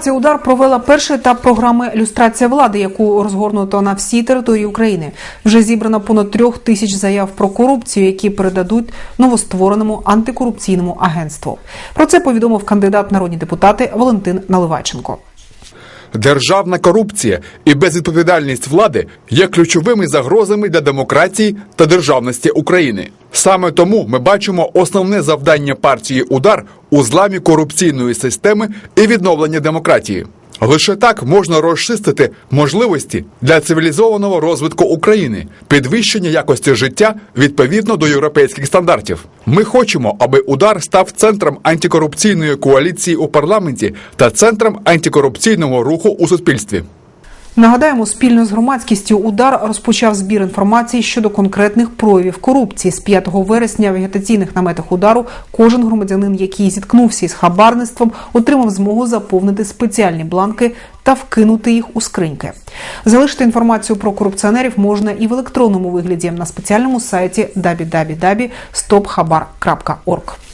Партія Удар провела перший етап програми Люстрація влади, яку розгорнуто на всій території України. Вже зібрано понад трьох тисяч заяв про корупцію, які передадуть новоствореному антикорупційному агентству. Про це повідомив кандидат народні депутати Валентин Наливайченко. Державна корупція і безвідповідальність влади є ключовими загрозами для демократії та державності України. Саме тому ми бачимо основне завдання партії Удар у зламі корупційної системи і відновленні демократії. Лише так можна розчистити можливості для цивілізованого розвитку України, підвищення якості життя відповідно до європейських стандартів. Ми хочемо, аби удар став центром антикорупційної коаліції у парламенті та центром антикорупційного руху у суспільстві. Нагадаємо, спільно з громадськістю удар розпочав збір інформації щодо конкретних проявів корупції. З 5 вересня в агітаційних наметах удару кожен громадянин, який зіткнувся із хабарництвом, отримав змогу заповнити спеціальні бланки та вкинути їх у скриньки. Залишити інформацію про корупціонерів можна і в електронному вигляді на спеціальному сайті www.stophabar.org.